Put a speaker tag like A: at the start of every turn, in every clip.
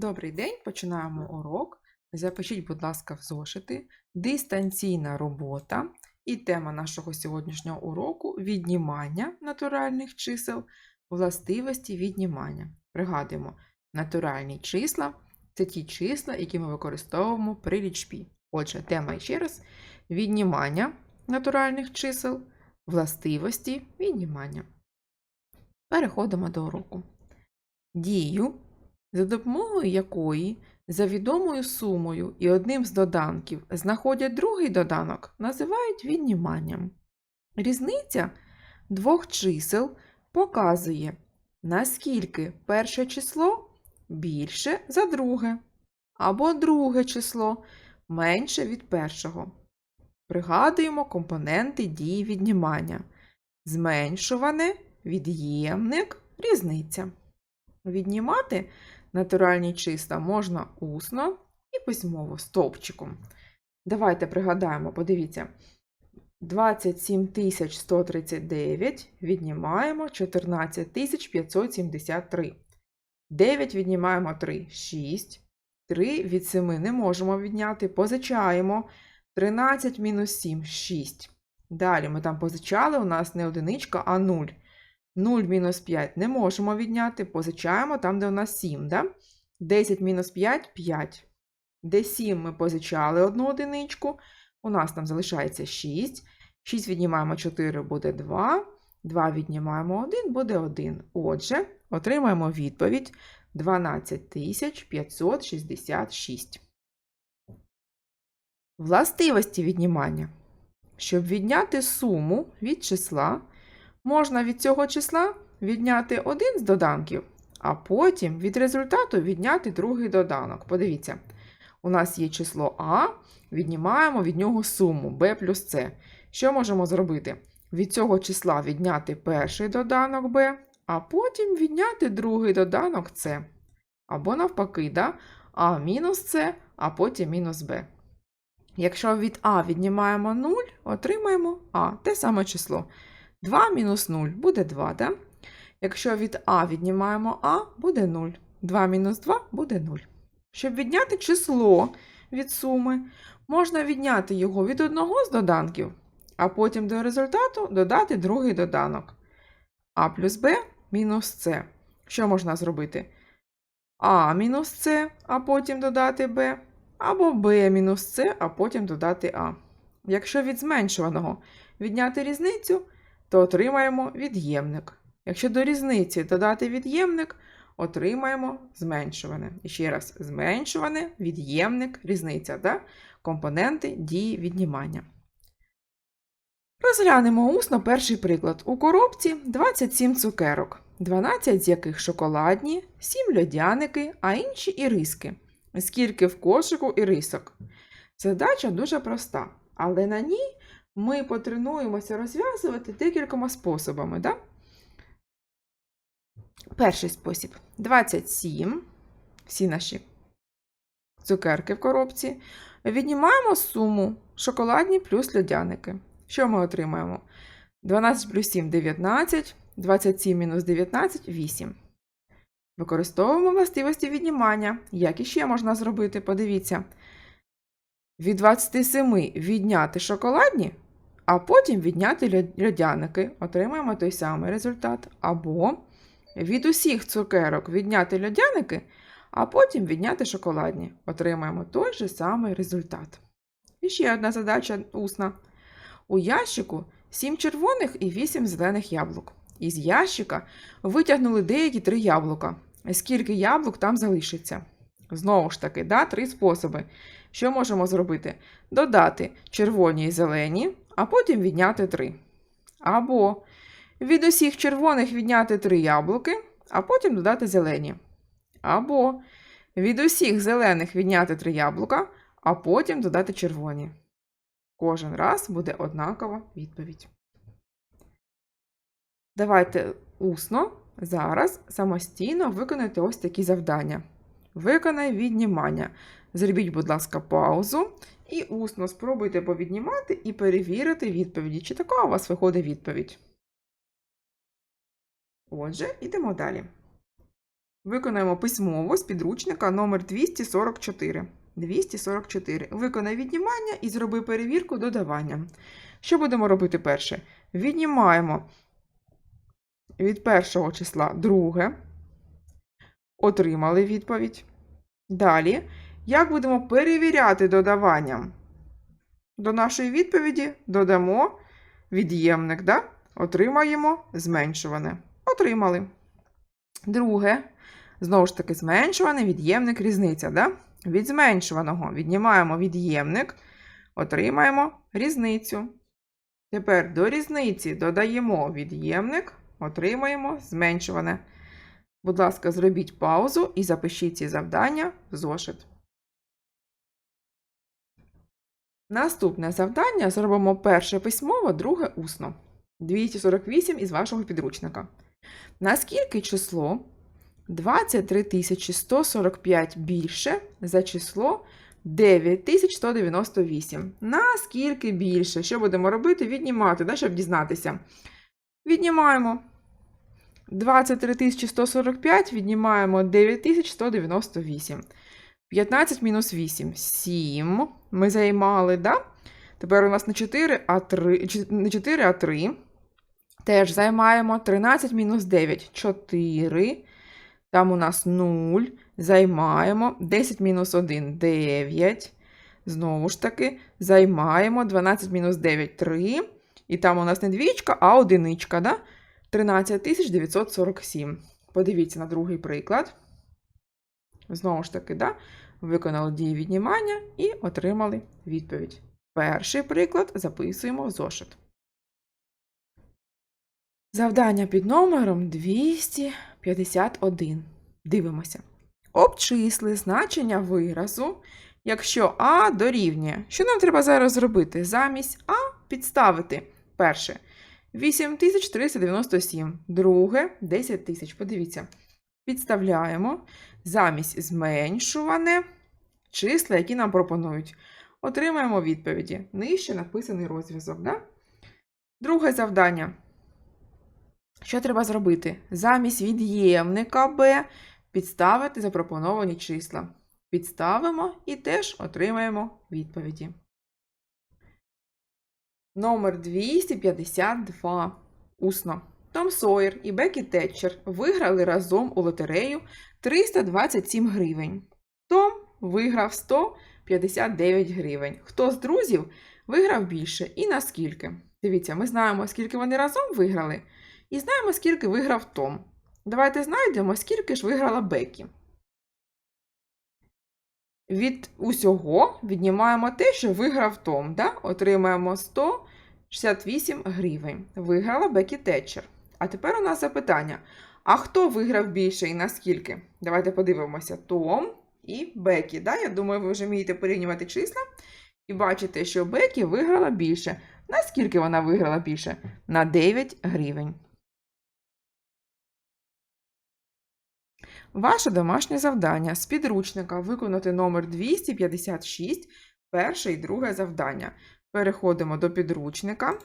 A: Добрий день, починаємо урок. Запишіть, будь ласка, в зошити дистанційна робота. І тема нашого сьогоднішнього уроку віднімання натуральних чисел, властивості віднімання. Пригадуємо, натуральні числа це ті числа, які ми використовуємо при лічбі. Отже, тема ще раз: віднімання натуральних чисел, властивості віднімання. Переходимо до уроку. Дію за допомогою якої за відомою сумою і одним з доданків знаходять другий доданок, називають відніманням. Різниця двох чисел показує, наскільки перше число більше за друге, або друге число менше від першого. Пригадуємо компоненти дії віднімання. Зменшуване, від'ємник, різниця. Віднімати натуральні числа можна усно і письмово стовпчиком. Давайте пригадаємо, подивіться. 27 139 віднімаємо 14 573. 9 віднімаємо 3 6. 3 від 7 не можемо відняти, позичаємо. 13 мінус 7 6. Далі ми там позичали, у нас не одиничка, а 0. 0 мінус 5 не можемо відняти, позичаємо там, де у нас 7. Да? 10 мінус 5 5. Де 7 ми позичали одну одиничку. У нас там залишається 6. 6 віднімаємо 4 буде 2. 2 віднімаємо 1 буде 1. Отже, отримаємо відповідь 12 566. Властивості віднімання. Щоб відняти суму від числа, можна від цього числа відняти один з доданків, а потім від результату відняти другий доданок. Подивіться, у нас є число А, віднімаємо від нього суму b плюс С. Що можемо зробити? Від цього числа відняти перший доданок b, а потім відняти другий доданок С. Або навпаки, да? А мінус С, а потім мінус Б. Якщо від А віднімаємо 0, отримаємо А, те саме число. 2 мінус 0 буде 2, да? Якщо від А віднімаємо А, буде 0. 2 мінус 2 буде 0. Щоб відняти число від суми, можна відняти його від одного з доданків, а потім до результату додати другий доданок. А плюс Б мінус С. Що можна зробити? А мінус С, а потім додати Б, або Б мінус С, а потім додати А. Якщо від зменшуваного відняти різницю, то отримаємо від'ємник. Якщо до різниці додати від'ємник, отримаємо зменшуване. І ще раз, зменшуване, від'ємник, різниця, да? компоненти дії віднімання. Розглянемо усно перший приклад. У коробці 27 цукерок, 12 з яких шоколадні, 7 льодяники, а інші іриски. Скільки в кошику ірисок? Задача дуже проста, але на ній ми потренуємося розв'язувати декількома способами. Да? Перший спосіб 27. Всі наші цукерки в коробці. Віднімаємо суму шоколадні плюс льодяники. Що ми отримаємо? 12 плюс 7 19, 27 мінус 19 8. Використовуємо властивості віднімання. Як іще можна зробити? Подивіться. Від 27 відняти шоколадні, а потім відняти льодяники. Отримаємо той самий результат. Або від усіх цукерок відняти льодяники, а потім відняти шоколадні. Отримаємо той же самий результат. І ще одна задача усна. У ящику 7 червоних і 8 зелених яблук. Із ящика витягнули деякі три яблука. Скільки яблук там залишиться? Знову ж таки, да, три способи. Що можемо зробити? Додати червоні і зелені, а потім відняти три. Або від усіх червоних відняти три яблуки, а потім додати зелені. Або від усіх зелених відняти три яблука, а потім додати червоні. Кожен раз буде однакова відповідь. Давайте усно зараз самостійно виконайте ось такі завдання. Виконай віднімання. Зробіть, будь ласка, паузу і усно спробуйте повіднімати і перевірити відповіді, чи така у вас виходить відповідь. Отже, йдемо далі. Виконаємо письмово з підручника номер 244. 244. Виконай віднімання і зроби перевірку додавання. Що будемо робити перше? Віднімаємо від першого числа друге. Отримали відповідь. Далі, як будемо перевіряти додаванням? До нашої відповіді додамо від'ємник, да? отримаємо зменшуване. Отримали. Друге, знову ж таки, зменшуване від'ємник різниця. Да? Від зменшуваного віднімаємо від'ємник, отримаємо різницю. Тепер до різниці додаємо від'ємник, отримаємо зменшуване. Будь ласка, зробіть паузу і запишіть ці завдання в зошит. Наступне завдання зробимо перше письмово, друге усно. 248 із вашого підручника. Наскільки число 23 145 більше за число 9198? Наскільки більше? Що будемо робити? Віднімати, да, щоб дізнатися. Віднімаємо 23 145, віднімаємо 9198. 15 мінус 8. 7. Ми займали, да? Тепер у нас не 4, а 3. Не 4, а 3. Теж займаємо 13 мінус 9. 4. Там у нас 0. Займаємо. 10 мінус 1 9. Знову ж таки, займаємо 12 мінус 9 3. І там у нас не двічка, а одиничка. Да? 13 947. Подивіться на другий приклад. Знову ж таки, да? виконали дії віднімання і отримали відповідь. Перший приклад записуємо в зошит. Завдання під номером 251. Дивимося. Обчисли значення виразу, якщо А дорівнює. Що нам треба зараз зробити? Замість А підставити. Перше 8397. Друге 10 тисяч. Подивіться. Підставляємо замість зменшуване числа, які нам пропонують. Отримаємо відповіді. Нижче написаний розв'язок. Да? Друге завдання. Що треба зробити? Замість від'ємника b підставити запропоновані числа. Підставимо і теж отримаємо відповіді. Номер 252. Усно. Том Сойер і Бекі Тетчер виграли разом у лотерею 327 гривень. Том виграв 159 гривень. Хто з друзів виграв більше і наскільки? Дивіться, ми знаємо, скільки вони разом виграли, і знаємо, скільки виграв Том. Давайте знайдемо, скільки ж виграла Бекі. Від усього віднімаємо те, що виграв Том. Да? Отримаємо 168 гривень. Виграла Бекі Тетчер. А тепер у нас запитання: а хто виграв більше і наскільки? Давайте подивимося: Том і Бекі. Да? Я думаю, ви вже вмієте порівнювати числа. І бачите, що Бекі виграла більше. Наскільки вона виграла більше? На 9 гривень. Ваше домашнє завдання з підручника виконати номер 256, перше і друге завдання. Переходимо до підручника.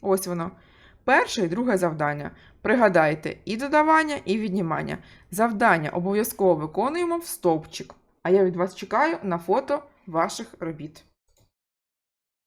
A: Ось воно. Перше і друге завдання. Пригадайте і додавання, і віднімання. Завдання обов'язково виконуємо в стовпчик. А я від вас чекаю на фото ваших робіт.